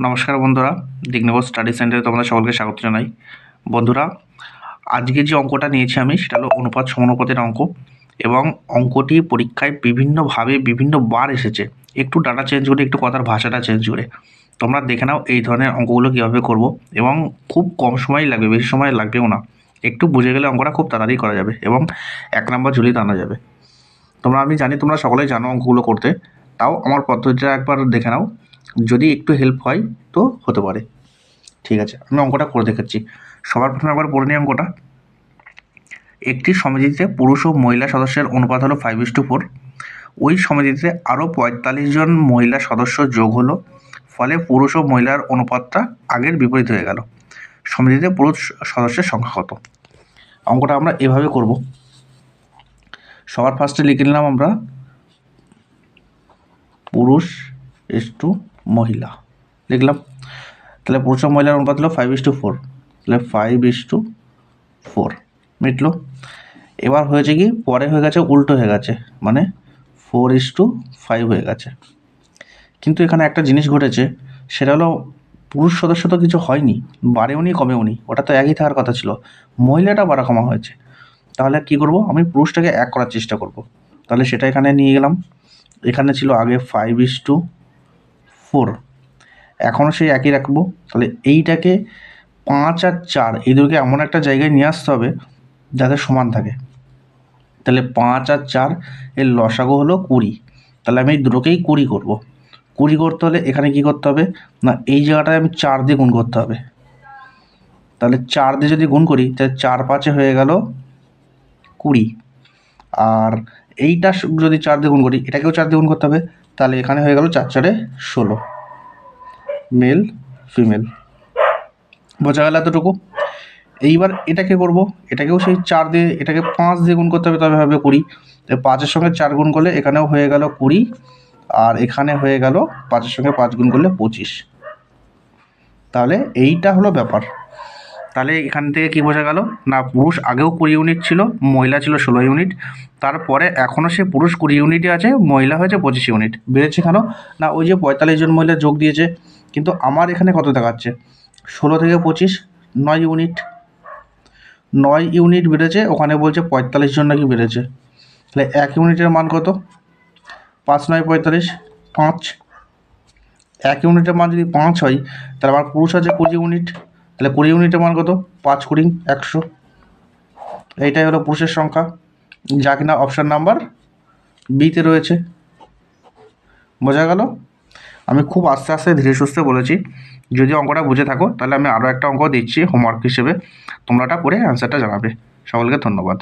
নমস্কার বন্ধুরা দিগনগর স্টাডি সেন্টারে তোমাদের সকলকে স্বাগত জানাই। বন্ধুরা, আজকে যে অঙ্কটা নিয়েছি আমি, সেটা হলো অনুপাত সমানুপাতের অঙ্ক এবং অঙ্কটি পরীক্ষায় বিভিন্নভাবে বিভিন্নবার এসেছে। একটু ডাটা চেঞ্জ করে, একটু কথার ভাষাটা চেঞ্জ করে। তোমরা দেখে নাও এই ধরনের অঙ্কগুলো কীভাবে করব এবং খুব কম সময় লাগবে, বেশি সময় লাগবেও না। একটু বুঝে গেলে অঙ্কটা খুব তাড়াতাড়ি করা যাবে এবং এক নম্বর ঝুলিতে আনা যাবে। তোমরা, আমি জানি তোমরা সকলেই জানো অঙ্কগুলো করতে। তাও আমার পদ্ধতিটা একবার দেখে নাও। যদি একটু হেল্প হয় তো হতে পারে। ঠিক আছে, আমি অঙ্কটা করে দেখাচ্ছি। সবার প্রথমে একবার পড়ে নিই অঙ্কটা। একটি সমিতিতে পুরুষ ও মহিলা সদস্যের অনুপাত হলো ফাইভ ইস টু ফোর ওই সমিতিতে আরও পঁয়তাল্লিশ জন মহিলা সদস্য যোগ হলো, ফলে পুরুষ ও মহিলার অনুপাতটা আগের বিপরীত হয়ে গেল। সমিতিতে পুরুষ সদস্যের সংখ্যা কত? অঙ্কটা আমরা এভাবে করব। সবার ফার্স্টে লিখে নিলাম আমরা, পুরুষ ইস টু মহিলা। লিখলাম। তাহলে পুরুষ মহিলার অনুপাত হলো ফাইভ ইস টু ফোর তাহলে ফাইভ ইস টু ফোর মিটলো। এবার হয়েছে কি, পরে হয়ে গেছে, উল্টো হয়ে গেছে। মানে ফোর ইস টু ফাইভ হয়ে গেছে। কিন্তু এখানে একটা জিনিস ঘটেছে, সেটা হলো পুরুষ সদস্য তো কিছু হয়নি, বাড়েও নি, কমেও নি, ওটা তো একই থাকার কথা ছিল। মহিলাটা বাড়া কমা হয়েছে। তাহলে কি করব, আমি পুরুষটাকে এক করার চেষ্টা করব। তাহলে সেটা এখানে নিয়ে গেলাম। এখানে ছিল আগে ফাইভ ইস টু ফোর। এখনও সেই একই রাখব। তাহলে এইটাকে পাঁচ আর চার, এই দুটোকে এমন একটা জায়গায় নিয়ে আসতে হবে যাতে সমান থাকে। তাহলে পাঁচ আর চার, এর লসাগো হলো কুড়ি। তাহলে আমি এই দুটোকেই কুড়ি করব। কুড়ি করতে হলে এখানে কি করতে হবে? না, এই জায়গাটায় আমি চার দিয়ে গুণ করতে হবে। তাহলে চার দিয়ে যদি গুণ করি, তাহলে চার পাঁচে হয়ে গেল কুড়ি। আর এইটা যদি চার দিয়ে গুণ করি, এটাকেও চার দিয়ে গুণ করতে হবে। তাহলে এখানে হয়ে গেল চার চারে ষোলো। মেল ফিমেল বোঝা গেল এতটুকু? এইবার এটাকে করব, এটাকেও সেই চার দিয়ে, এটাকে পাঁচ দিয়ে গুণ করতে হবে, তবে হবে কুড়ি। তো পাঁচের সঙ্গে চার গুণ করলে এখানেও হয়ে গেল কুড়ি, আর এখানে হয়ে গেল পাঁচের সঙ্গে পাঁচ গুণ করলে পঁচিশ। তাহলে এইটা হলো ব্যাপার। তাহলে এখান থেকে কি বোঝা গেল? না, পুরুষ আগেও কুড়ি ইউনিট ছিল, মহিলা ছিল ষোলো ইউনিট তারপরে এখনও সে পুরুষ কুড়ি ইউনিটই আছে, মহিলা হয়েছে পঁচিশ ইউনিট বেড়েছে কেন? না, ওই যে পঁয়তাল্লিশ জন মহিলা যোগ দিয়েছে, কিন্তু আমার এখানে কত দেখাচ্ছে? ষোলো থেকে পঁচিশ, নয় ইউনিট নয় ইউনিট বেড়েছে, ওখানে বলছে পঁয়তাল্লিশ জন নাকি বেড়েছে। তাহলে এক ইউনিটের মান কত? পাঁচ, নয়, পঁয়তাল্লিশ, পাঁচ। এক ইউনিটের মান যদি পাঁচ হয়, তাহলে আমার পুরুষ আছে কুড়ি ইউনিট তাহলে কুড়ি ইউনিটের মান কত? পাঁচ কুড়ি, একশো। এইটাই হলো পুরুষের সংখ্যা। যা কিনা অপশান নাম্বার বিতে রয়েছে। বোঝা গেল? আমি খুব আস্তে আস্তে ধীরে সুস্থে বলেছি। যদি অঙ্কটা বুঝে থাকো, তাহলে আমি আরও একটা অঙ্ক দিচ্ছি হোমওয়ার্ক হিসেবে। তোমরাটা করে অ্যান্সারটা জানাবে। সকলকে ধন্যবাদ।